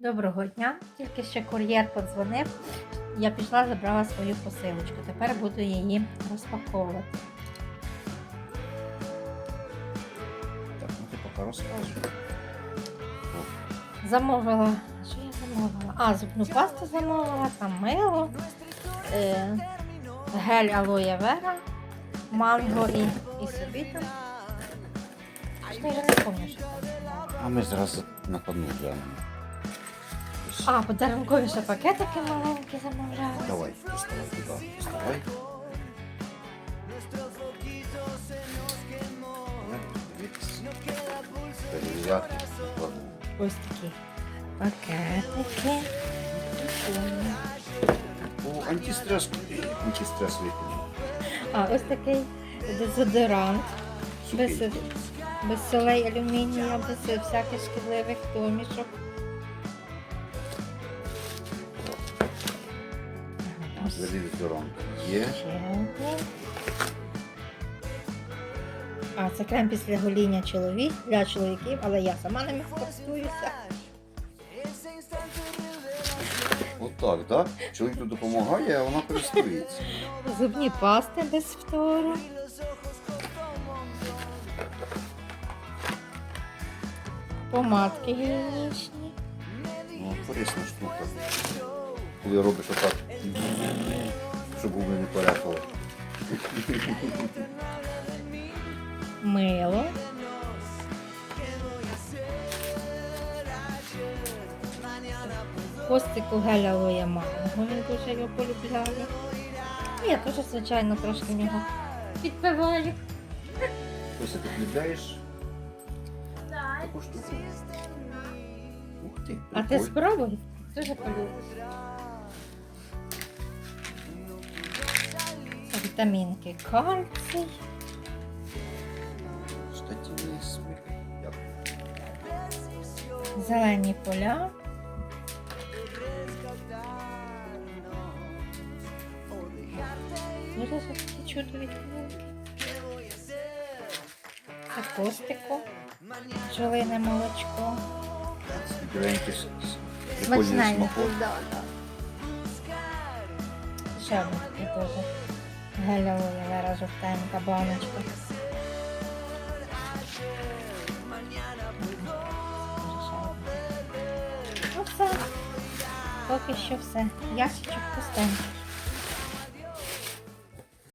Доброго дня. Тільки ще кур'єр подзвонив. Я пішла, забрала свою посилочку. Тепер буду її розпаковувати. Так, ну ти поки розказуй. Замовила. Що я замовила? А, зубну пасту замовила, там мило, е, гель алоє вера, манго і, і собі там. Що я вже не пам'ятаю, що там. А ми зараз на кону глянемо. А, подарункові ще пакетики маленькі замовляла. Давай, доставай туди. Доставай. Перевіряти. Ось такі пакетики. О, антистрес. Антистрес випили. А, ось такий дезодорант. Без, без солей алюмінія, без всяких шкідливих домішок. Дезодорант є. ще. А, це крем після гоління чоловік для чоловіків, але я сама ними користуюся. Отак, так? Чоловік тут допомагає, а вона користується. Зубні пасти без фтору. Помадки гігієнічні. Ну, корисна штука. Коли робиш отак, щоб губи не перепали. Мило. Костику гелявої манго, він дуже його полюбляє. Я теж, звичайно, трошки в нього підпиваю. Ось ти підглядаєш таку штуку. Ух ти, А ти прикольно. спробуй? Дуже полюбиш. Вітамінки кальцій. Зелені поля. Дуже такі чудові. Це костику. Бджолине молочко. Да. Ще такий вера жовтенька баночка. Ну все. Поки що все. Ящичок пустенький.